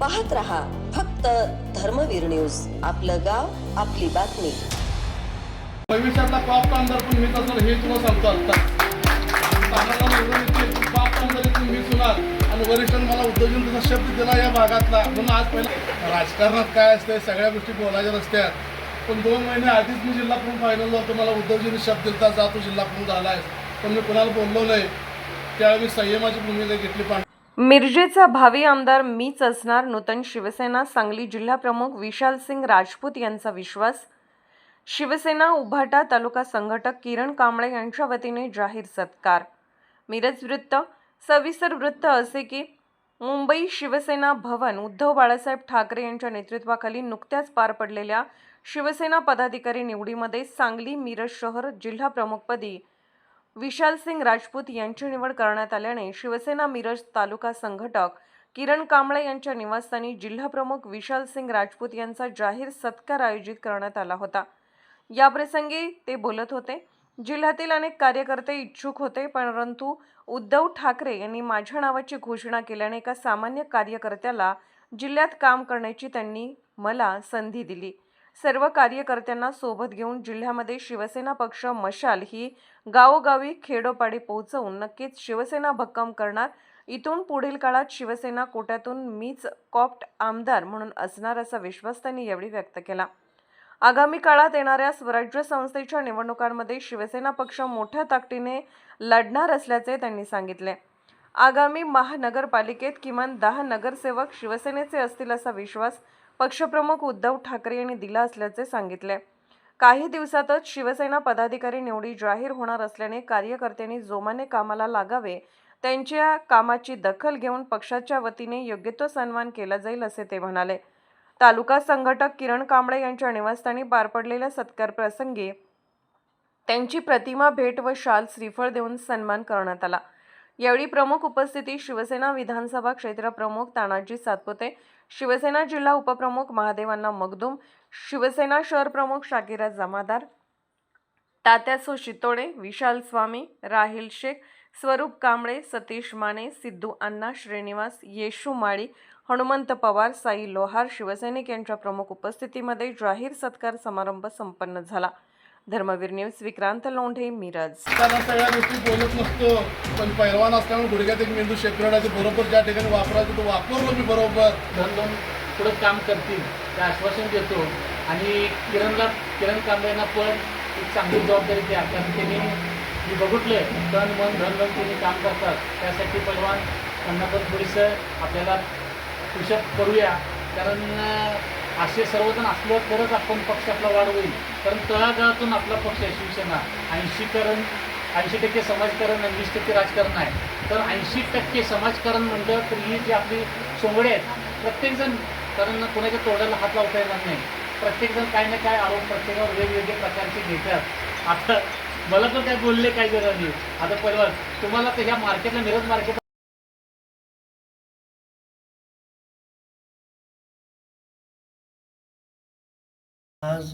पाहत रहा फक्त धर्मवीर न्यूज. आपलं गाव आपली बातमी. भविष्यातला पाप कामदार पण मीच असणार हे तुला सांगतो आता पाप मीच होणार. आणि वरिष्ठांनी मला उद्योजन तसा शब्द दिला या भागातला. म्हणून आज पहिले राजकारणात काय असतंय सगळ्या गोष्टी बोलायच्या नसत्यात. पण दोन महिने आधीच मी जिल्हा प्रमुख फायनल होतो मला उद्योजन शब्द दिलता जातो जिल्हा प्रमुख झालाय पण मी कुणाला बोललो नाही. त्यावेळी मी संयमाची भूमिका घेतली पण मिरजेचा भावी आमदार मीच असणार नूतन शिवसेना सांगली जिल्हाप्रमुख विशाल सिंग राजपूत यांचा विश्वास. शिवसेना उभाटा तालुका संघटक किरण कांबळे यांच्या वतीने जाहीर सत्कार. मिरज वृत्त सविस्तर वृत्त असे की मुंबई शिवसेना भवन उद्धव बाळासाहेब ठाकरे यांच्या नेतृत्वाखाली नुकत्याच पार पडलेल्या शिवसेना पदाधिकारी निवडीमध्ये सांगली मिरज शहर जिल्हाप्रमुखपदी विशाल सिंग राजपूत यांची निवड करण्यात आल्याने शिवसेना मिरज तालुका संघटक किरण कांबळे यांच्या निवासस्थानी जिल्हाप्रमुख विशाल सिंग राजपूत यांचा जाहीर सत्कार आयोजित करण्यात आला होता. याप्रसंगी ते बोलत होते. जिल्ह्यातील अनेक कार्यकर्ते इच्छुक होते परंतु उद्धव ठाकरे यांनी माझ्या नावाची घोषणा केल्याने एका सामान्य कार्यकर्त्याला जिल्ह्यात काम करण्याची त्यांनी मला संधी दिली. सर्व कार्यकर्त्यांना सोबत घेऊन जिल्ह्यामध्ये शिवसेना पक्ष मशाल ही गावोगावी खेडोपाडी पोहोचवून नक्कीच शिवसेना भक्कम करणार. इथून पुढील काळात शिवसेना कोट्यातून मीच कॉप्ट आमदार म्हणून असणार असा विश्वास त्यांनी यावेळी व्यक्त केला. आगामी काळात येणाऱ्या स्वराज्य संस्थेच्या निवडणुकांमध्ये शिवसेना पक्ष मोठ्या ताकदीने लढणार असल्याचे त्यांनी सांगितले. आगामी महानगरपालिकेत किमान दहा नगरसेवक शिवसेनेचे असतील असा विश्वास पक्षप्रमुख उद्धव ठाकरे यांनी दिला असल्याचे सांगितले. काही दिवसातच शिवसेना पदाधिकारी निवडी जाहीर होणार असल्याने कार्यकर्त्यांनी जोमाने कामाला लागावे त्यांच्या कामाची दखल घेऊन पक्षाच्या वतीने योग्य तो सन्मान केला जाईल असे ते म्हणाले. तालुका संघटक किरण कांबळे यांच्या निवासस्थानी पार पडलेल्या सत्कार प्रसंगी त्यांची प्रतिमा भेट व शाल श्रीफळ देऊन सन्मान करण्यात आला. यावेळी प्रमुख उपस्थिती शिवसेना विधानसभा क्षेत्र प्रमुख तानाजी सातपुते शिवसेना जिल्हा उपप्रमुख महादेवांना मगदूम शिवसेना शहर प्रमुख शाकिरा जमादार तात्यासो शितोडे विशाल स्वामी राहिल शेख स्वरूप कांबळे सतीश माने सिद्धू अण्णा श्रीनिवास येशू माळी हनुमंत पवार साई लोहार शिवसैनिक यांच्या प्रमुख उपस्थितीमध्ये जाहीर सत्कार समारंभ संपन्न झाला. धर्मवीर न्यूज विक्रांत लोंढे मिरज. सगळ्या गोष्टी बोलत नसतो पण पैलवान असल्यामुळे गुडघ्यात एक मेंदू शेकडा ते बरोबर ज्या ठिकाणी वापरायचं तो वापरलो मी बरोबर. धन दोन पुढं काम करतील ते आश्वासन देतो. आणि किरणला किरण कांबळेंना पण एक चांगली जबाबदारी द्या कारण त्यांनी मी बघितलं तन मन धन धन त्यांनी काम करतात. त्यासाठी पैलवान त्यांना पण थोडीसं आपल्याला पुशअप करूया. कारण असे सर्वजण असल्या तरच आपण पक्ष आपला वाढ होईल. कारण तळागाळातून आपला पक्ष आहे शिवसेना. ऐंशीकरण ऐंशी टक्के समाजकारण आणि वीस टक्के राजकारण आहे. तर ऐंशी टक्के समाजकारण म्हणलं तर ही जी आपली सोंगडे आहेत प्रत्येकजण कारण कोणाच्या तोंडाला हात लावता येणार नाही. प्रत्येकजण काय ना काय आरोप प्रत्येकावर वेगवेगळे प्रकारचे घेतात. आता मला तर काय बोलले काय गरज नाही. आता परिवार तुम्हाला तर ह्या मार्केटला मिरज मार्केट आज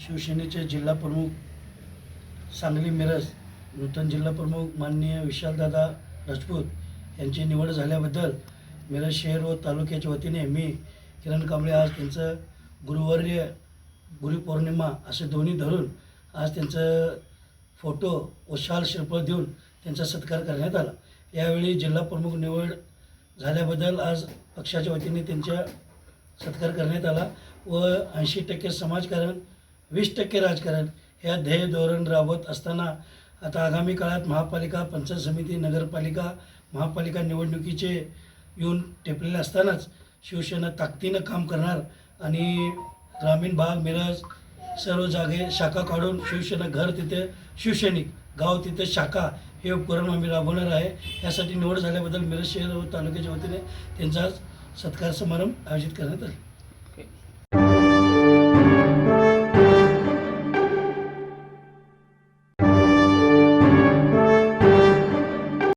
शिवसेनेचे जिल्हा प्रमुख सांगली मिरज नूतन जिल्हा प्रमुख माननीय विशालदादा राजपूत यांची निवड झाल्याबद्दल मिरज शहर व तालुक्याच्या वतीने मी किरण कांबळे आज त्यांचं गुरुवर्य गुरुपौर्णिमा असे दोन्ही धरून आज त्यांचं फोटो व शाल शिरपळ देऊन त्यांचा सत्कार करण्यात आला. यावेळी जिल्हा प्रमुख निवड झाल्याबद्दल आज पक्षाच्या वतीने त्यांच्या सत्कार करण्यात आला व ऐंशी टक्के समाजकारण वीस टक्के राजकारण ह्या ध्येय धोरण राबवत असताना आता आगामी काळात महापालिका पंचायत समिती नगरपालिका महापालिका निवडणुकीचे येऊन टेपलेले असतानाच शिवसेना ताकदीनं काम करणार आणि ग्रामीण भाग मिरज सर्व जागे शाखा काढून शिवसेना घर तिथे शिवसैनिक गाव तिथे शाखा हे उपकरण आम्ही राबवणार आहे. यासाठी निवड झाल्याबद्दल मिरज शहर व तालुक्याच्या वतीने त्यांचा सत्कार समारंभ आयोजित करण्यात आले.